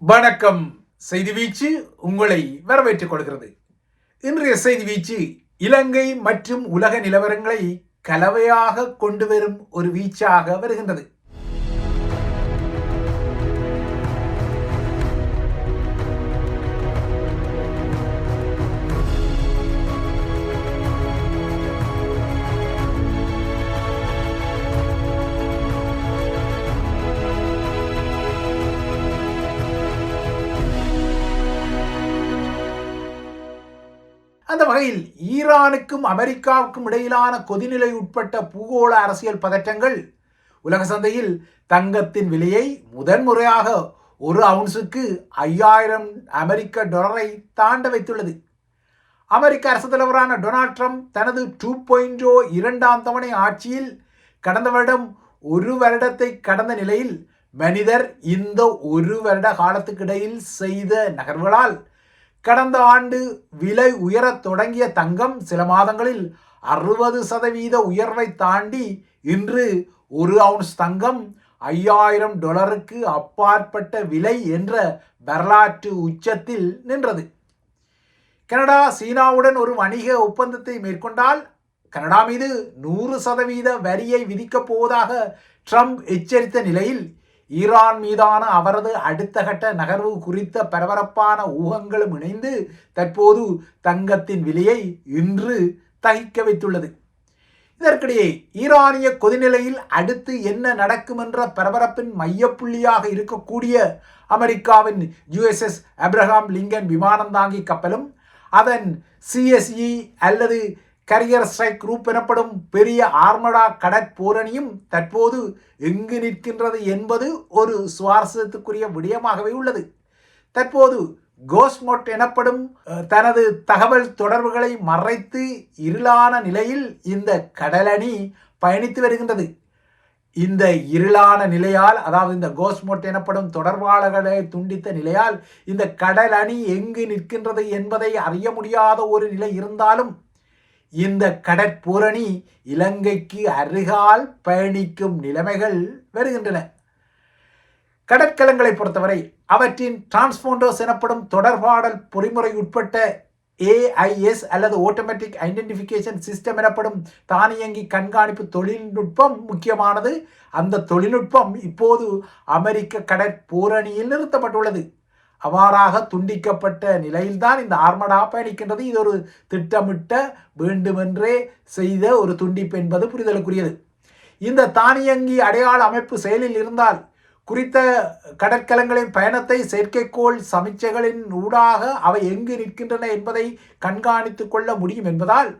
வணக்கம். செய்தி வீச்சு உங்களை வரவேற்றுக் கொள்கிறது. இன்றைய செய்தி வீச்சு இலங்கை மற்றும் உலக நிலவரங்களை கலவையாக கொண்டு வரும் ஒரு வீச்சாக வருகின்றது. வகையில் ஈரானுக்கும் அமெரிக்காவுக்கும் இடையிலான கொதிநிலை உட்பட்ட பூகோள அரசியல் பதற்றங்கள் உலக சந்தையில் தங்கத்தின் விலையை முதன்முறையாக ஒரு அவுன்ஸுக்கு ஐயாயிரம் அமெரிக்க டாலரை தாண்ட வைத்துள்ளது. அமெரிக்க அரசு தலைவரான டொனால்ட் ட்ரம்ப் தனது டூ பாயிண்டோ இரண்டாம் தவணை ஆட்சியில் கடந்த வருடம் ஒரு வருடத்தை கடந்த நிலையில் மனிதர் இந்த ஒரு வருட காலத்துக்கிடையில் செய்த நகர்வுகளால் கடந்த ஆண்டு விலை உயரத் தொடங்கிய தங்கம் சில மாதங்களில் அறுபது சதவீத உயர்வை தாண்டி இன்று ஒரு அவுன்ஸ் தங்கம் ஐயாயிரம் டாலருக்கு அப்பாற்பட்ட விலை என்ற வரலாற்று உச்சத்தில் நின்றது. கனடா சீனாவுடன் ஒரு வணிக ஒப்பந்தத்தை மேற்கொண்டால் கனடா மீது நூறு சதவீத வரியை விதிக்கப் போவதாக ட்ரம்ப் எச்சரித்த நிலையில் ஈரான் மீதான அவரது அடுத்த கட்ட நகர்வு குறித்த பரபரப்பான ஊகங்களும் இணைந்து தற்போது தங்கத்தின் விலையை இன்று தகிக்க வைத்துள்ளது. இதற்கிடையே ஈரானிய கொதிநிலையில் அடுத்து என்ன நடக்கும் என்ற பரபரப்பின் மையப்புள்ளியாக இருக்கக்கூடிய அமெரிக்காவின் யுஎஸ்எஸ் அப்ரஹாம் லிங்கன் விமானம் தாங்கி கப்பலும் அதன் சிஎஸ்இ அல்லது கரியர் ஸ்ட்ரைக் குரூப் எனப்படும் பெரிய ஆர்மடா கடற்போரணியும் தற்போது எங்கு நிற்கின்றது என்பது ஒரு சுவாரஸ்யத்துக்குரிய விடயமாகவே உள்ளது. தற்போது கோஸ்மோட் எனப்படும் தனது தகவல் தொடர்புகளை மறைத்து இருளான நிலையில் இந்த கடலணி பயணித்து வருகின்றது. இந்த இருளான நிலையால் அதாவது இந்த கோஸ்மோட் எனப்படும் தொடர்பாளர்களை துண்டித்த நிலையால் இந்த கடல் அணி எங்கு நிற்கின்றது என்பதை அறிய முடியாத ஒரு நிலை இருந்தாலும் இந்த கடற்பூரணி இலங்கைக்கு அருகால் பயணிக்கும் நிலைமைகள் வருகின்றன. கடற்கலங்களை பொறுத்தவரை அவற்றின் டிரான்ஸ்போண்டர்ஸ் எனப்படும் தொடர்பாடல் பொறிமுறை உட்பட்ட ஏஐஎஸ் அல்லது ஆட்டோமேட்டிக் ஐடென்டிஃபிகேஷன் சிஸ்டம் எனப்படும் தானியங்கி கண்காணிப்பு தொழில்நுட்பம் முக்கியமானது. அந்த தொழில்நுட்பம் இப்போது அமெரிக்க கடற்பூரணியில் நிறுத்தப்பட்டுள்ளது. அவ்வாறாக துண்டிக்கப்பட்ட நிலையில்தான் இந்த ஆர்மடா பயணிக்கின்றது. இது ஒரு திட்டமிட்ட வேண்டுமென்றே செய்த ஒரு துண்டிப்பு என்பது புரிதலுக்குரியது. இந்த தானியங்கி அடையாள அமைப்பு செயலில் இருந்தால் குறித்த கடற்கலங்களின் பயணத்தை செயற்கைக்கோள் சமிச்சைகளின் ஊடாக அவை எங்கு நிற்கின்றன என்பதை கண்காணித்து கொள்ள முடியும் என்பதால்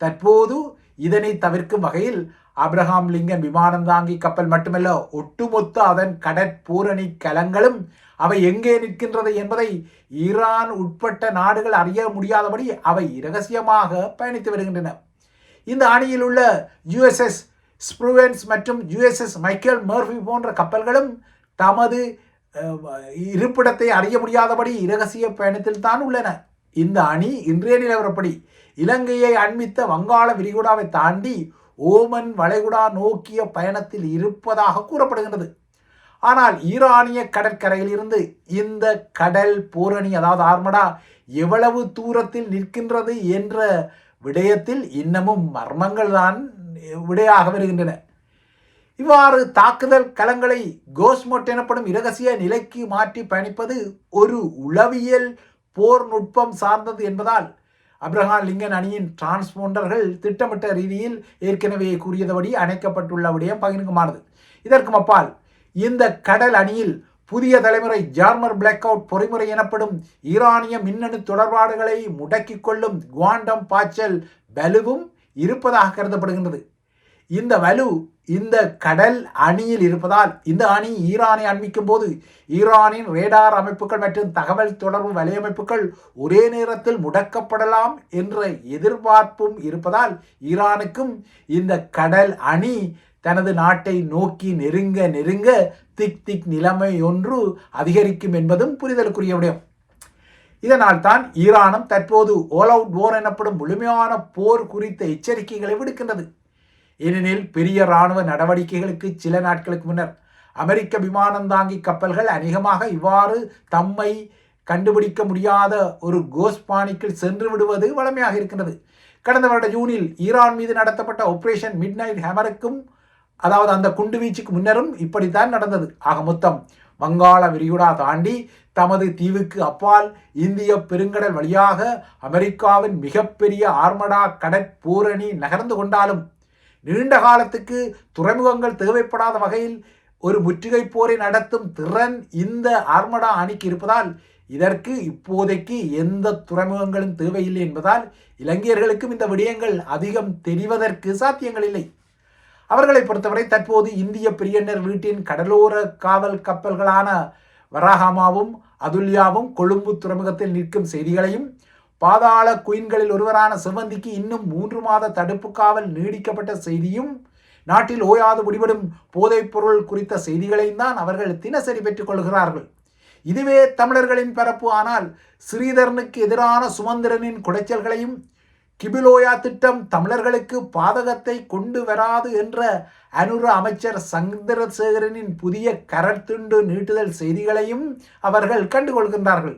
தற்போது இதனை தவிர்க்கும் வகையில் அப்ரஹாம் லிங்கன் விமானம் தாங்கி கப்பல் மட்டுமல்ல ஒட்டுமொத்த அதன் கடற்பூரணி கலங்களும் அவை எங்கே நிற்கின்றது என்பதை ஈரான் உட்பட்ட நாடுகள் அறிய முடியாதபடி அவை இரகசியமாக பயணித்து வருகின்றன. இந்த அணியில் உள்ள யுஎஸ்எஸ் ஸ்ப்ரூவென்ஸ் மற்றும் யுஎஸ்எஸ் மைக்கேல் மர்ஃபி போன்ற கப்பல்களும் தமது இருப்பிடத்தை அறிய முடியாதபடி இரகசிய பயணத்தில் தான் உள்ளன. இந்த அணி இன்றைய நிலவரப்படி இலங்கையை அண்மித்த வங்காள விரிகுடாவை தாண்டி ஓமன் வளைகுடா நோக்கிய பயணத்தில் இருப்பதாக கூறப்படுகின்றது. ஆனால் ஈரானிய கடற்கரையில் இருந்து இந்த கடல் பூரணி அதாவது ஆர்மடா எவ்வளவு தூரத்தில் நிற்கின்றது என்ற விடயத்தில் இன்னமும் மர்மங்கள் தான் விடையாக வருகின்றன. இவ்வாறு தாக்குதல் கலங்களை கோஸ்மோட் எனப்படும் இரகசிய நிலைக்கு மாற்றி பயணிப்பது ஒரு உளவியல் போர் நுட்பம் சார்ந்தது என்பதால் அப்ரஹாம் லிங்கன் அணியின் டிரான்ஸ்போண்டர்கள் திட்டமிட்ட ரீதியில் ஏற்கனவே கூறியபடி அணைக்கப்பட்டுள்ள விடயம் பகிர்ந்தமானது இதற்கும் அப்பால் இந்த கடல் அணியில் புதிய தலைமுறை ஜார்மர் பிளாக் அவுட் பொறிமுறை எனப்படும் ஈரானிய மின்னணு தொடர்பாடுகளை முடக்கிக் கொள்ளும் குவாண்டம் பாய்ச்சல் வலுவும் இருப்பதாக கருதப்படுகின்றது. இந்த வலு இந்த கடல் அணியில் இருப்பதால் இந்த அணி ஈரானை அண்மிக்கும் போது ஈரானின் ரேடார் அமைப்புகள் மற்றும் தகவல் தொடர்பு வலையமைப்புகள் ஒரே நேரத்தில் முடக்கப்படலாம் என்ற எதிர்பார்ப்பும் இருப்பதால் ஈரானுக்கும் இந்த கடல் அணி தனது நாட்டை நோக்கி நெருங்க நெருங்க திக் திக் நிலைமை ஒன்று அதிகரிக்கும் என்பதும் புரிதலுக்குரிய விடயம். இதனால் தான் ஈரானும் தற்போது ஓல் அவுட் போர் எனப்படும் முழுமையான போர் குறித்த எச்சரிக்கைகளை விடுக்கின்றது. ஏனெனில் பெரிய இராணுவ நடவடிக்கைகளுக்கு சில நாட்களுக்கு முன்னர் அமெரிக்க விமானந்தாங்கி கப்பல்கள் அநேகமாக இவ்வாறு தம்மை கண்டுபிடிக்க முடியாத ஒரு கோஸ்பானிக்கில் சென்று விடுவது வழமையாக இருக்கின்றது. கடந்த வருட ஜூனில் ஈரான் மீது நடத்தப்பட்ட ஆபரேஷன் மிட் நைட் ஹேமருக்கும் அதாவது அந்த குண்டுவீச்சுக்கு முன்னரும் இப்படித்தான் நடந்தது. ஆக மொத்தம் வங்காள விரிகுடா தாண்டி தமது தீவுக்கு அப்பால் இந்திய பெருங்கடல் வழியாக அமெரிக்காவின் மிகப்பெரிய ஆர்மடா கடற்பூரணி நகர்ந்து கொண்டாலும் நீண்ட காலத்துக்கு துறைமுகங்கள் தேவைப்படாத வகையில் ஒரு முற்றுகை போரை நடத்தும் திறன் இந்த ஆர்மடா அணிக்கு இருப்பதால் இதற்கு இப்போதைக்கு எந்த துறைமுகங்களும் தேவையில்லை என்பதால் இலங்கையர்களுக்கும் இந்த விடயங்கள் அதிகம் தெரிவதற்கு சாத்தியங்கள் இல்லை. அவர்களை பொறுத்தவரை தற்போது இந்திய பிரியனர் வீட்டின் கடலோர காவல் கப்பல்களான வராகாமாவும் அதுல்யாவும் கொழும்பு துறைமுகத்தில் நிற்கும் செய்திகளையும் பாதாள குயின்களில் ஒருவரான சிவந்திக்கு இன்னும் மூன்று மாத தடுப்பு காவல் நீடிக்கப்பட்ட செய்தியும் நாட்டில் ஓயாது முடிவடும் போதைப்பொருள் குறித்த செய்திகளையும் தான் அவர்கள் தினசரி பெற்றுக் கொள்கிறார்கள். இதுவே தமிழர்களின் பரப்பு. ஆனால் ஸ்ரீதரனுக்கு எதிரான சுமந்திரனின் குடைச்சல்களையும் கிபிலோயா திட்டம் தமிழர்களுக்கு பாதகத்தை கொண்டு வராது என்ற அனுர அமைச்சர் சந்திரசேகரனின் புதிய கரத்துண்டு நீட்டுதல் செய்திகளையும் அவர்கள் கண்டுகொள்கின்றார்கள்.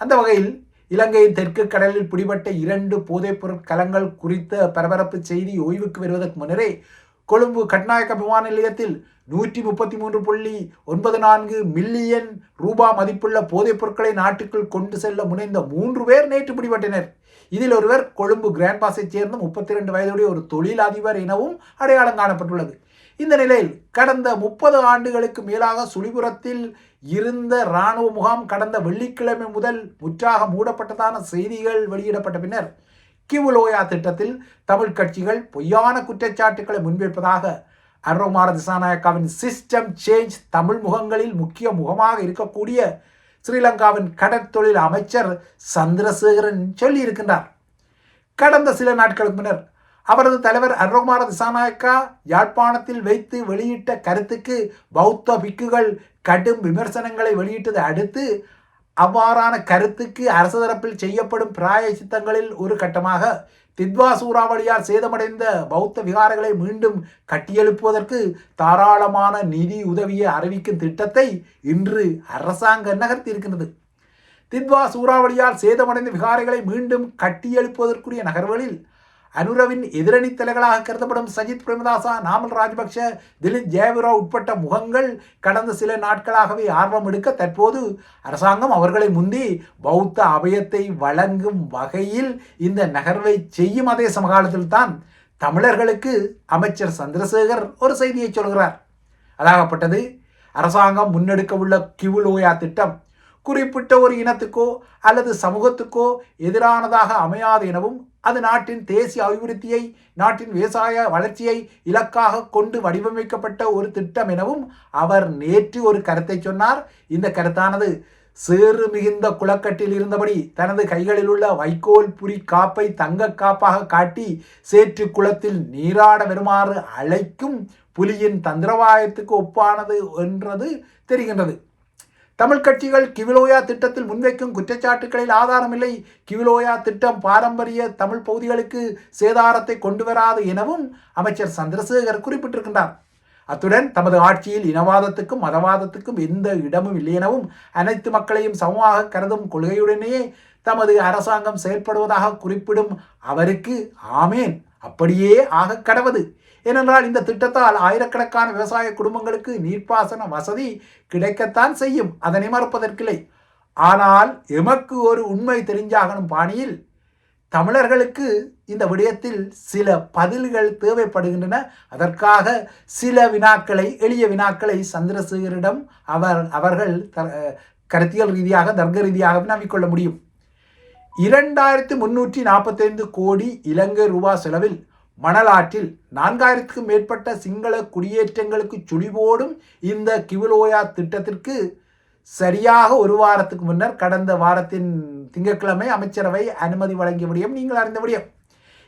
அந்த வகையில் இலங்கையின் தெற்கு கடலில் பிடிபட்ட இரண்டு போதைப்பொருள் கலங்கள் குறித்த பரபரப்பு செய்தி ஓய்வுக்கு வருவதற்கு முன்னரே கொழும்பு கட்நாயக்க விமான நிலையத்தில் நூற்றி முப்பத்தி மூன்று புள்ளி ஒன்பது நான்கு மில்லியன் ரூபா மதிப்புள்ள போதைப் பொருட்களை நாட்டுக்குள் கொண்டு செல்ல முனைந்த மூன்று பேர் நேற்று பிடிபட்டனர். இதில் ஒருவர் கொழும்பு கிராண்ட் பாஸை சேர்ந்த முப்பத்தி ரெண்டு வயதுடைய ஒரு தொழில் அதிபர் எனவும் அடையாளம் காணப்பட்டுள்ளது. இந்த நிலையில் கடந்த முப்பது ஆண்டுகளுக்கு மேலாக சுழிபுரத்தில் இருந்த இராணுவ முகாம் கடந்த வெள்ளிக்கிழமை முதல் முற்றாக மூடப்பட்டதான செய்திகள் வெளியிடப்பட்ட பின்னர் கிவுலோயா திட்டத்தில் தமிழ் கட்சிகள் பொய்யான குற்றச்சாட்டுக்களை முன்வைப்பதாக அரோமார திசாநாயக்காவின் சிஸ்டம் சேஞ்ச் தமிழ் முகங்களில் முக்கிய முகமாக இருக்கக்கூடிய ஸ்ரீலங்காவின் கடற்தொழில் அமைச்சர் சந்திரசேகரன் சொல்லியிருக்கின்றார். கடந்த சில நாட்களுக்கு முன்னர் அவரது தலைவர் அருகுமார திசாநாயக்கா யாழ்ப்பாணத்தில் வைத்து வெளியிட்ட கருத்துக்கு பௌத்த பிக்குகள் கடும் விமர்சனங்களை வெளியிட்டதை அடுத்து அவ்வாறான கருத்துக்கு அரசு தரப்பில் செய்யப்படும் பிராய சித்தங்களில் ஒரு கட்டமாக தித்வா சூறாவளியால் சேதமடைந்த பௌத்த விகாரங்களை மீண்டும் கட்டியெழுப்புவதற்கு தாராளமான நிதி உதவியை அறிவிக்கும் திட்டத்தை இன்று அரசாங்கம் நகர்த்தியிருக்கின்றது. தித்வா சூறாவளியால் சேதமடைந்த விகாரைகளை மீண்டும் கட்டியெழுப்புவதற்குரிய நகர்வுகளில் அனுரவின் எதிரணி தலைகளாக கருதப்படும் சஜித் பிரேமதாசா நாமல் ராஜபக்ஷ திலீப் ஜெயவிரா உட்பட்ட முகங்கள் கடந்த சில நாட்களாகவே ஆர்வம் எடுக்க தற்போது அரசாங்கம் அவர்களை முந்தி பௌத்த அபயத்தை வழங்கும் வகையில் இந்த நகர்வை செய்யும் அதே சமகாலத்தில் தான் தமிழர்களுக்கு அமைச்சர் சந்திரசேகர் ஒரு செய்தியை சொல்கிறார். அதாகப்பட்டது அரசாங்கம் முன்னெடுக்க உள்ள கிவுலோயா திட்டம் குறிப்பிட்ட ஒரு இனத்துக்கோ அல்லது சமூகத்துக்கோ எதிரானதாக அமையாது எனவும் அது நாட்டின் தேசிய அபிவிருத்தியை நாட்டின் விவசாய வளர்ச்சியை இலக்காக கொண்டு வடிவமைக்கப்பட்ட ஒரு திட்டம் எனவும் அவர் நேற்று ஒரு கருத்தை சொன்னார். இந்த கருத்தானது சேறு மிகுந்த குளக்கட்டில் இருந்தபடி தனது கைகளில் உள்ள வைக்கோல் புரி காப்பை தங்க காப்பாக காட்டி சேற்று குளத்தில் நீராட வருமாறு அழைக்கும் புலியின் தந்திரவாயத்துக்கு ஒப்பானது என்றது தெரிகின்றது. தமிழ் கட்சிகள் கிவிலோயா திட்டத்தில் முன்வைக்கும் குற்றச்சாட்டுகளில் ஆதாரமில்லை. கிவிலோயா திட்டம் பாரம்பரிய தமிழ் பகுதிகளுக்கு சேதாரத்தை கொண்டு வராது எனவும் அமைச்சர் சந்திரசேகர் குறிப்பிட்டிருக்கின்றார். அத்துடன் தமது ஆட்சியில் இனவாதத்துக்கும் மதவாதத்துக்கும் எந்த இடமும் இல்லை எனவும் அனைத்து மக்களையும் சமமாக கருதும் கொள்கையுடனேயே தமது அரசாங்கம் செயல்படுவதாக குறிப்பிடும் அவருக்கு ஆமேன். அப்படியே ஆக கடவது. ஏனென்றால் இந்த திட்டத்தால் ஆயிரக்கணக்கான விவசாய குடும்பங்களுக்கு நீர்ப்பாசன வசதி கிடைக்கத்தான் செய்யும். அதனை மறுப்பதற்கில்லை. ஆனால் எமக்கு ஒரு உண்மை தெரிஞ்சாகணும் பாணியில். தமிழர்களுக்கு இந்த விடயத்தில் சில பதில்கள் தேவைப்படுகின்றன. அதற்காக சில வினாக்களை எளிய வினாக்களை சந்திரசேகரிடம் அவர் அவர்கள் கருத்தியல் ரீதியாக தர்க்க ரீதியாக நம்பிக்கொள்ள முடியும். இரண்டாயிரத்தி முன்னூற்றி நாற்பத்தைந்து கோடி இலங்கை ரூபா செலவில் மணலாற்றில் நான்காயிரத்துக்கும் மேற்பட்ட சிங்கள குடியேற்றங்களுக்கு சுழிபோடும் இந்த கிவிலோயா திட்டத்திற்கு சரியாக ஒரு வாரத்துக்கு முன்னர் கடந்த வாரத்தின் திங்கட்கிழமை அமைச்சரவை அனுமதி வழங்கிய விடயம் நீங்கள் அறிந்த விடயம்.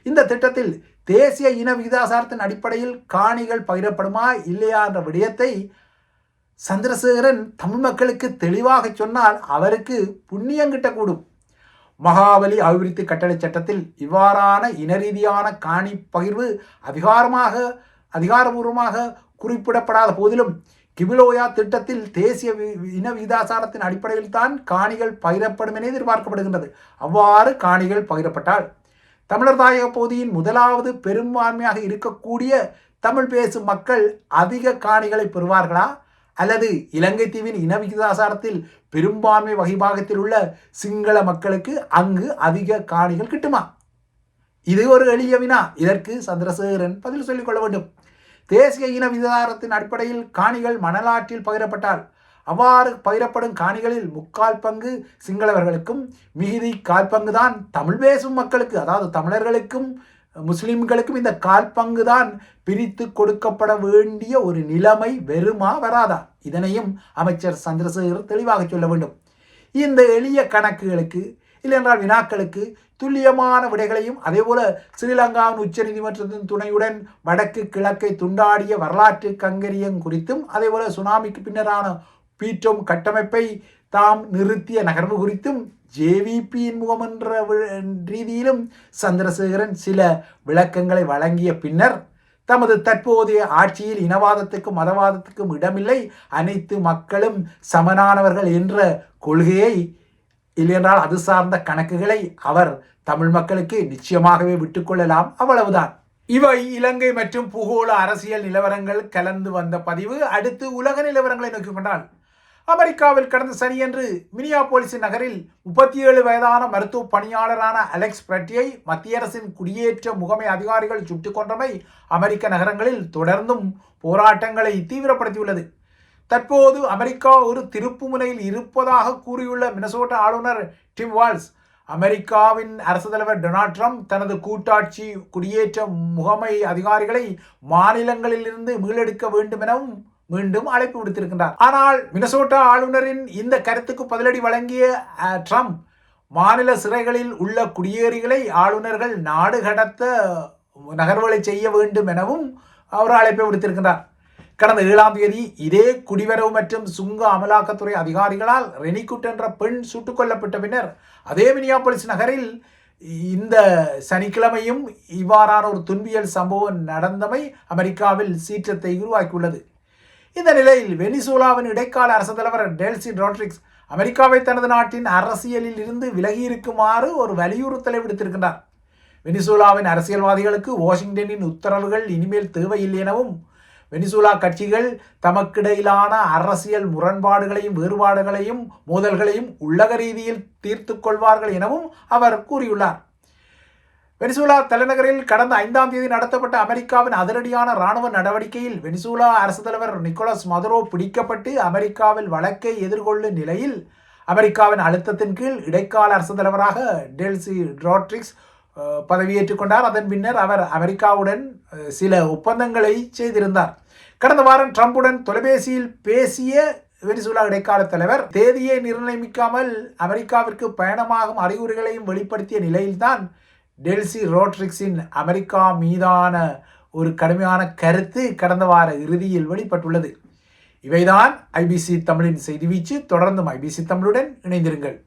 இந்த திட்டத்தில் தேசிய இன விகிதாசாரத்தின் அடிப்படையில் காணிகள் பகிரப்படுமா இல்லையா என்ற விடயத்தை சந்திரசேகரன் தமிழ் மக்களுக்கு தெளிவாக சொன்னால் அவருக்கு புண்ணியம் கிட்டக்கூடும். மகாபலி அபிவிருத்தி கட்டளை சட்டத்தில் இவ்வாறான இனரீதியான காணி பகிர்வு அதிகாரமாக அதிகாரபூர்வமாக குறிப்பிடப்படாத போதிலும் கிபிலோயா திட்டத்தில் தேசிய இன விகிதாசாரத்தின் அடிப்படையில் தான் காணிகள் பகிரப்படும் என எதிர்பார்க்கப்படுகின்றது. அவ்வாறு காணிகள் பகிரப்பட்டால் தமிழர் தாயக பகுதியின் முதலாவது பெரும்பான்மையாக இருக்கக்கூடிய தமிழ் பேசும் மக்கள் அதிக காணிகளை பெறுவார்களா? அல்லது இலங்கை தீவின் இன விகிதாசாரத்தில் பெரும்பான்மை வகைபாகத்தில் உள்ள சிங்கள மக்களுக்கு அங்கு அதிக காணிகள் கிட்டுமா? இது ஒரு எளிய வினா. இதற்கு சந்திரசேகரன் பதில் சொல்லிக் கொள்ள வேண்டும். தேசிய இன விதாரத்தின் அடிப்படையில் காணிகள் மணலாற்றில் பகிரப்பட்டால் அவ்வாறு பகிரப்படும் காணிகளில் முக்கால் பங்கு சிங்களவர்களுக்கும் மிகுதி கால் பங்கு தான் தமிழ் பேசும் மக்களுக்கு அதாவது தமிழர்களுக்கும் முஸ்லிம்களுக்கும் இந்த கால் பங்கு தான் பிரித்து கொடுக்கப்பட வேண்டிய ஒரு நிலைமை வெறுமா வராதா? இதனையும் அமைச்சர் சந்திரசேகர் தெளிவாக சொல்ல வேண்டும். இந்த எளிய கணக்குகளுக்கு இல்லையென்றால் வினாக்களுக்கு துல்லியமான விடைகளையும் அதேபோல ஸ்ரீலங்காவின் உச்ச நீதிமன்றத்தின் துணையுடன் வடக்கு கிழக்கை துண்டாடிய வரலாற்று கங்கரியம் குறித்தும் அதேபோல சுனாமிக்கு பின்னரான பீற்றும் கட்டமைப்பை தாம் நிறுத்திய நகர்வு குறித்தும் ஜேவிபியின் முகம் என்ற ரீதியிலும் சந்திரசேகரன் சில விளக்கங்களை வழங்கிய பின்னர் தமது தற்போதைய ஆட்சியில் இனவாதத்துக்கும் மதவாதத்துக்கும் இடமில்லை. அனைத்து மக்களும் சமனானவர்கள் என்ற கொள்கையை இல்லையென்றால் அது சார்ந்த கணக்குகளை அவர் தமிழ் மக்களுக்கு நிச்சயமாகவே விட்டுக்கொள்ளலாம் அவ்வளவுதான். இவை இலங்கை மற்றும் பூகோள அரசியல் நிலவரங்கள் கலந்து வந்த பதிவு. அடுத்து உலக நிலவரங்களை நோக்கி கொண்டால் அமெரிக்காவில் கடந்த சனியன்று மினியாபோலிஸ் நகரில் முப்பத்தி ஏழு வயதான மருத்துவ பணியாளரான அலெக்ஸ் பிரட்டியை மத்திய அரசின் குடியேற்ற முகமை அதிகாரிகள் சுட்டுக் கொன்றமை அமெரிக்க நகரங்களில் தொடர்ந்தும் போராட்டங்களை தீவிரப்படுத்தியுள்ளது. தற்போது அமெரிக்கா ஒரு திருப்பு முனையில் இருப்பதாக கூறியுள்ள மினசோட்டா ஆளுநர் டிம் வால்ஸ் அமெரிக்காவின் அரசு தலைவர் டொனால்ட் ட்ரம்ப் தனது கூட்டாட்சி குடியேற்ற முகமை அதிகாரிகளை மாநிலங்களிலிருந்து மீளெடுக்க வேண்டும் எனவும் மீண்டும் அழைப்பு விடுத்திருக்கின்றார். ஆனால் மினசோட்டா ஆளுநரின் இந்த கருத்துக்கு பதிலடி வழங்கிய ட்ரம்ப் மாநில சிறைகளில் உள்ள குடியேறிகளை ஆளுநர்கள் நாடு கடத்த நகர்வுகளை செய்ய வேண்டும் எனவும் அவர் அழைப்பை விடுத்திருக்கின்றார். கடந்த ஏழாம் தேதி இதே குடிவரவு மற்றும் சுங்க அமலாக்கத்துறை அதிகாரிகளால் ரெனிகுட் என்ற பெண் சுட்டுக் கொல்லப்பட்ட பின்னர் அதே மினியாபொலிஸ் நகரில் இந்த சனிக்கிழமையும் இவ்வாறான ஒரு துன்பியல் சம்பவம் நடந்தமை அமெரிக்காவில் சீற்றத்தை உருவாக்கியுள்ளது. இந்த நிலையில் வெனிசூலாவின் இடைக்கால அரசு தலைவர் டெல்சி ரோட்ரிக்ஸ் அமெரிக்காவை தனது நாட்டின் அரசியலில் இருந்து விலகி இருக்குமாறு ஒரு வலியுறுத்தலை விடுத்திருக்கின்றார். வெனிசூலாவின் அரசியல்வாதிகளுக்கு வாஷிங்டனின் உத்தரவுகள் இனிமேல் தேவையில்லை எனவும் வெனிசூலா கட்சிகள் தமக்கிடையிலான அரசியல் முரண்பாடுகளையும் வேறுபாடுகளையும் மோதல்களையும் உள்ளக ரீதியில் தீர்த்து கொள்வார்கள் எனவும் அவர் கூறியுள்ளார். வெனிசூலா தலைநகரில் கடந்த ஐந்தாம் தேதி நடத்தப்பட்ட அமெரிக்காவின் அதிரடியான ராணுவ நடவடிக்கையில் வெனிசூலா அரசு தலைவர் நிக்கோலஸ் மதுரோ பிடிக்கப்பட்டு அமெரிக்காவில் வழக்கை எதிர்கொள்ளும் நிலையில் அமெரிக்காவின் அழுத்தத்தின் கீழ் இடைக்கால அரசு தலைவராக டெல்சி ட்ரோட்ரிக்ஸ் பதவியேற்றுக் கொண்டார். அதன் பின்னர் அவர் அமெரிக்காவுடன் சில ஒப்பந்தங்களை செய்திருந்தார். கடந்த வாரம் ட்ரம்புடன் தொலைபேசியில் பேசிய வெனிசுலா இடைக்கால தலைவர் தேதியை நிர்ணயிக்காமல் அமெரிக்காவிற்கு பயணமாகும் அறிகுறிகளையும் வெளிப்படுத்திய நிலையில்தான் டெல்சி ரோட்ரிக்ஸின் அமெரிக்கா மீதான ஒரு கடுமையான கருத்து கடந்த வார இறுதியில் வெளிப்பட்டுள்ளது. இவைதான் ஐபிசி தமிழின் செய்தி வீச்சு. தொடர்ந்தும் ஐபிசி தமிழுடன் இணைந்திருங்கள்.